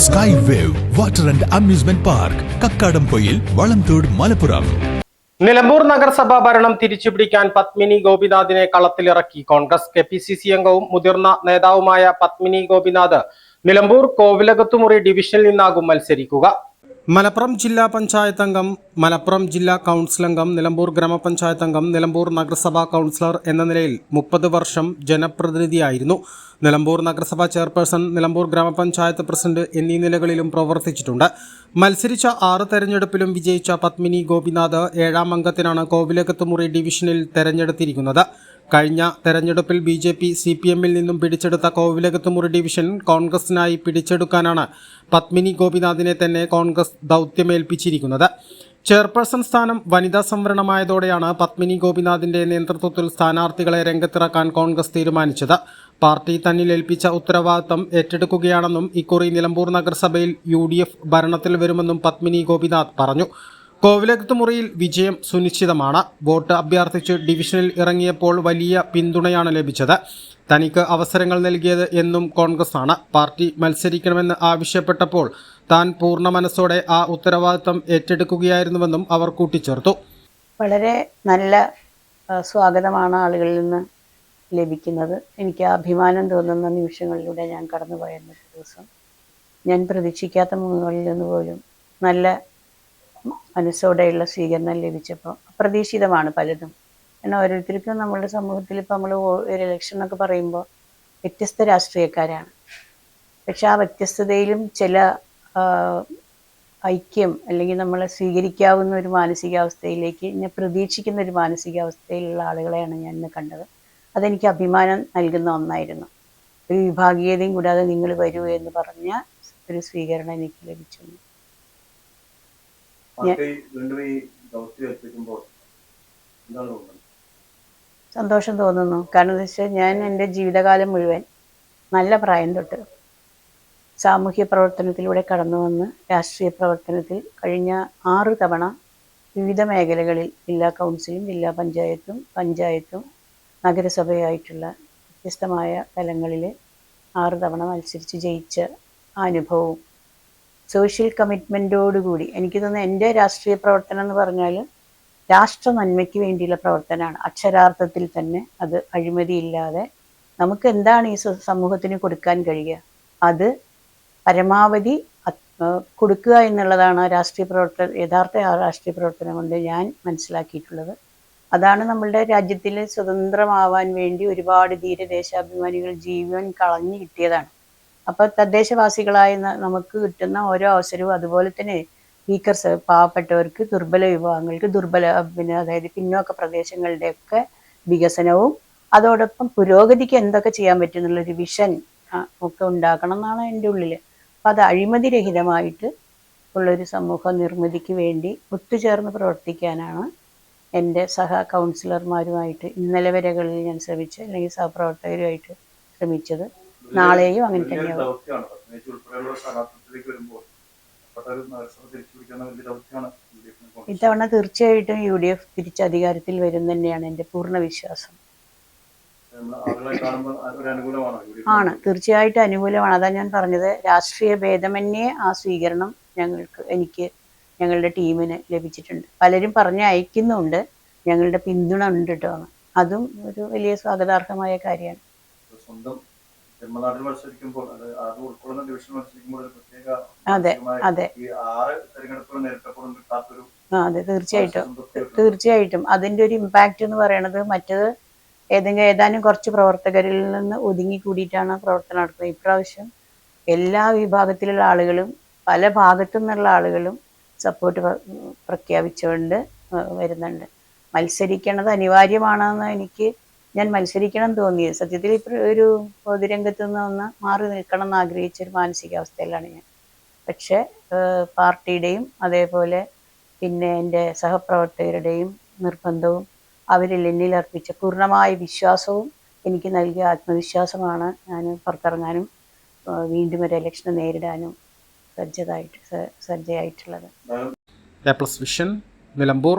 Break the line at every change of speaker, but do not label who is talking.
Sky wave water and amusement park Kakkadampoyil Valamthode Malappuram
Nilambur നഗരസഭാ ഭരണം തിരിച്ചുപിടിക്കാൻ പത്മിനി ഗോപിനാഥിനെ കളത്തിലിറക്കി Congress K P C C അംഗവും മുതിർന്ന നേതാവുമായ പത്മിനി ഗോപിനാഥ് നിലമ്പൂർ കോവിലകത്തുമുറി ഡിവിഷനിൽ നിന്നാകും മത്സരിക്കുക. മലപ്പുറം ജില്ലാ പഞ്ചായത്ത് അംഗം മലപ്പുറം ജില്ലാ കൗൺസിൽ അംഗം നിലമ്പൂർ ഗ്രാമപഞ്ചായത്ത് അംഗം നിലമ്പൂർ നഗരസഭാ കൗൺസിലർ എന്ന നിലയിൽ മുപ്പത് വർഷം ജനപ്രതിനിധിയായിരുന്നു. നിലമ്പൂർ നഗരസഭാ ചെയർപേഴ്സൺ നിലമ്പൂർ ഗ്രാമപഞ്ചായത്ത് പ്രസിഡന്റ് എന്നീ നിലകളിലും പ്രവർത്തിച്ചിട്ടുണ്ട്. മത്സരിച്ച ആറ് തെരഞ്ഞെടുപ്പിലും വിജയിച്ച പത്മിനി ഗോപിനാഥ് ഏഴാം അംഗത്തിനാണ് കോവിലകത്തുമുറി ഡിവിഷനിൽ തെരഞ്ഞെടുത്തിരിക്കുന്നത്. കഴിഞ്ഞ തെരഞ്ഞെടുപ്പിൽ B J P C P എമ്മിൽ നിന്നും പിടിച്ചെടുത്ത കോവിലകത്തുമുറി ഡിവിഷൻ കോൺഗ്രസിനായി പിടിച്ചെടുക്കാനാണ് പത്മിനി ഗോപിനാഥിനെ തന്നെ കോൺഗ്രസ് ദൗത്യമേൽപ്പിച്ചിരിക്കുന്നത്. ചെയർപേഴ്സൺ സ്ഥാനം വനിതാ സംവരണമായതോടെയാണ് പത്മിനി ഗോപിനാഥിന്റെ നേതൃത്വത്തിൽ സ്ഥാനാർത്ഥികളെ രംഗത്തിറക്കാൻ കോൺഗ്രസ് തീരുമാനിച്ചത്. പാർട്ടി തന്നിൽ ഏൽപ്പിച്ച ഉത്തരവാദിത്തം ഏറ്റെടുക്കുകയാണെന്നും ഇക്കുറി നിലമ്പൂർ നഗരസഭയിൽ യു ഡി എഫ് ഭരണത്തിൽ വരുമെന്നും പത്മിനി ഗോപിനാഥ് പറഞ്ഞു. കോവിലകത്ത് മുറിയിൽ വിജയം സുനിശ്ചിതമാണ്. വോട്ട് അഭ്യർത്ഥിച്ച് ഡിവിഷനിൽ ഇറങ്ങിയപ്പോൾ വലിയ പിന്തുണയാണ് ലഭിച്ചത്. തനിക്ക് അവസരങ്ങൾ നൽകിയത് എന്നും കോൺഗ്രസ് ആണ് പാർട്ടി മത്സരിക്കണമെന്ന് ആവശ്യപ്പെട്ടപ്പോൾ താൻ പൂർണ മനസ്സോടെ ആ ഉത്തരവാദിത്തം ഏറ്റെടുക്കുകയായിരുന്നുവെന്നും അവർ കൂട്ടിച്ചേർത്തു.
വളരെ നല്ല സ്വാഗതമാണ് ആളുകളിൽ നിന്ന് ലഭിക്കുന്നത്. എനിക്ക് അഭിമാനം തോന്നുന്ന നിമിഷങ്ങളിലൂടെ ഞാൻ കടന്നുപോയ ദിവസം. ഞാൻ പ്രതീക്ഷിക്കാത്ത മുഖങ്ങളിൽ നിന്ന് പോലും നല്ല മനസ്സോടെയുള്ള സ്വീകരണം ലഭിച്ചപ്പോൾ അപ്രതീക്ഷിതമാണ് പലതും. കാരണം ഓരോരുത്തർക്കും നമ്മളുടെ സമൂഹത്തിൽ ഇപ്പോൾ നമ്മൾ ഒരു ഇലക്ഷൻ എന്നൊക്കെ പറയുമ്പോൾ വ്യത്യസ്ത രാഷ്ട്രീയക്കാരാണ്. പക്ഷെ ആ വ്യത്യസ്തതയിലും ചില ഐക്യം അല്ലെങ്കിൽ നമ്മളെ സ്വീകരിക്കാവുന്ന ഒരു മാനസികാവസ്ഥയിലേക്ക് ഞാൻ പ്രതീക്ഷിക്കുന്ന ഒരു മാനസികാവസ്ഥയിലുള്ള ആളുകളെയാണ് ഞാൻ ഇന്ന് കണ്ടത്. അതെനിക്ക് അഭിമാനം നൽകുന്ന ഒന്നായിരുന്നു. ഒരു വിഭാഗീയതയും കൂടാതെ നിങ്ങൾ വരൂ എന്ന് പറഞ്ഞ ഒരു സ്വീകരണം എനിക്ക് ലഭിച്ചു
പാർട്ടി വീണ്ടും ഈ ദൗത്യം ഏൽപ്പിക്കുമ്പോൾ എന്താണ് തോന്നുന്നത്
സന്തോഷം തോന്നുന്നു. കാരണം എന്താ വെച്ചാൽ ഞാൻ എന്റെ ജീവിതകാലം മുഴുവൻ നല്ല പ്രായം തൊട്ട് സാമൂഹ്യ പ്രവർത്തനത്തിലൂടെ കടന്നു വന്ന് രാഷ്ട്രീയ പ്രവർത്തനത്തിൽ കഴിഞ്ഞ ആറ് തവണ വിവിധ മേഖലകളിൽ ജില്ലാ കൗൺസിലും ജില്ലാ പഞ്ചായത്തും പഞ്ചായത്തും നഗരസഭയായിട്ടുള്ള വ്യത്യസ്തമായ തലങ്ങളിൽ ആറ് തവണ മത്സരിച്ച് ജയിച്ച അനുഭവവും സോഷ്യൽ കമ്മിറ്റ്മെന്റോടുകൂടി എനിക്ക് തോന്നുന്നു എന്റെ രാഷ്ട്രീയ പ്രവർത്തനം എന്ന് പറഞ്ഞാൽ രാഷ്ട്ര നന്മയ്ക്ക് വേണ്ടിയുള്ള പ്രവർത്തനമാണ്. അക്ഷരാർത്ഥത്തിൽ തന്നെ അത് അഴിമതിയില്ലാതെ നമുക്ക് എന്താണ് ഈ സമൂഹത്തിന് കൊടുക്കാൻ കഴിയുക? അത് പരമാവധി കൊടുക്കുക എന്നുള്ളതാണ് രാഷ്ട്രീയ പ്രവർത്തന യഥാർത്ഥ രാഷ്ട്രീയ പ്രവർത്തനം കൊണ്ട് ഞാൻ മനസ്സിലാക്കിയിട്ടുള്ളത്. അതാണ് നമ്മളുടെ രാജ്യത്തിൽ സ്വതന്ത്രമാവാൻ വേണ്ടി ഒരുപാട് ധീര ദേശാഭിമാനികൾ ജീവൻ കളഞ്ഞു കിട്ടിയതാണ്. അപ്പോൾ തദ്ദേശവാസികളായ നമുക്ക് കിട്ടുന്ന ഓരോ അവസരവും അതുപോലെ തന്നെ വീക്കർസ് പാവപ്പെട്ടവർക്ക് ദുർബല വിഭാഗങ്ങൾക്ക് ദുർബല പിന്നെ അതായത് പിന്നോക്ക പ്രദേശങ്ങളുടെയൊക്കെ വികസനവും അതോടൊപ്പം പുരോഗതിക്ക് എന്തൊക്കെ ചെയ്യാൻ പറ്റും എന്നുള്ളൊരു വിഷൻ ഒക്കെ ഉണ്ടാക്കണം എന്നാണ് എന്റെ ഉള്ളിൽ അപ്പം അത് അഴിമതിരഹിതമായിട്ട് ഉള്ളൊരു സമൂഹ നിർമ്മിതിക്ക് വേണ്ടി ഒത്തുചേർന്ന് പ്രവർത്തിക്കാനാണ് എന്റെ സഹ കൗൺസിലർമാരുമായിട്ട് ഇന്നലെ വരെകളിൽ ഞാൻ ശ്രമിച്ചത് അല്ലെങ്കിൽ സഹപ്രവർത്തകരുമായിട്ട് ശ്രമിച്ചത്. നാളെയും അങ്ങനെ
തന്നെയാണ്
തന്നെയാവും. ഇത്തവണ തീർച്ചയായിട്ടും യു ഡി എഫ് തിരിച്ച് അധികാരത്തിൽ വരും തന്നെയാണ് എന്റെ പൂർണ വിശ്വാസം. ആണ്. തീർച്ചയായിട്ടും അനുകൂലമാണ്. അതാ ഞാൻ പറഞ്ഞത്. രാഷ്ട്രീയ ഭേദമന്യേ ആ സ്വീകരണം ഞങ്ങൾക്ക് എനിക്ക് ഞങ്ങളുടെ ടീമിന് ലഭിച്ചിട്ടുണ്ട്. പലരും പറഞ്ഞ് അയക്കുന്നുണ്ട്. ഞങ്ങളുടെ പിന്തുണ ഉണ്ട് കേട്ടോ. അതും ഒരു വലിയ സ്വാഗതാർഹമായ കാര്യമാണ്.
സ്വന്തം ജന്മനാട്ടിൽ മത്സരിക്കുമ്പോൾ അത് ഉൾക്കൊള്ളുന്ന ഡിവിഷൻ മത്സരിക്കുമ്പോൾ ഒരു പ്രത്യേക
അതെ അതെ.
ഈ ആറ് തെരഞ്ഞെടുപ്പുകൾ നേരിട്ടപ്പോഴും കിട്ടാത്തൊരു
അതെ തീർച്ചയായിട്ടും. തീർച്ചയായിട്ടും. അതിന്റെ ഒരു ഇമ്പാക്റ്റ് എന്ന് പറയുന്നത് മറ്റത് ഏതെങ്കിലും ഏതാനും കുറച്ച് പ്രവർത്തകരിൽ നിന്ന് ഒതുങ്ങി കൂടിയിട്ടാണ് പ്രവർത്തനം നടത്തുന്നത് ഇപ്രാവശ്യം എല്ലാ വിഭാഗത്തിലുള്ള ആളുകളും പല ഭാഗത്തു നിന്നുള്ള ആളുകളും സപ്പോർട്ട് പ്രഖ്യാപിച്ചുകൊണ്ട് വരുന്നുണ്ട്. മത്സരിക്കണത് അനിവാര്യമാണെന്ന് എനിക്ക് ഞാൻ മത്സരിക്കണം തോന്നിയത്. സത്യത്തിൽ ഇപ്പോൾ ഒരു പൊതുരംഗത്ത് നിന്ന് ഒന്ന് മാറി നിൽക്കണം എന്ന് ആഗ്രഹിച്ച ഒരു മാനസികാവസ്ഥയിലാണ് ഞാൻ. പക്ഷേ പാർട്ടിയുടെയും അതേപോലെ പിന്നെ എന്റെ സഹപ്രവർത്തകരുടെയും നിർബന്ധവും അവരിൽ എന്നിൽ അർപ്പിച്ച പൂർണമായ വിശ്വാസവും എനിക്ക് നൽകിയ ആത്മവിശ്വാസമാണ് ഞാൻ പുറത്തിറങ്ങാനും വീണ്ടും ഒരു ഇലക്ഷനെ നേരിടാനും സജ്ജതായിട്ട് സജ്ജയായിട്ടുള്ളത്.
വിഷൻ നിലമ്പൂർ.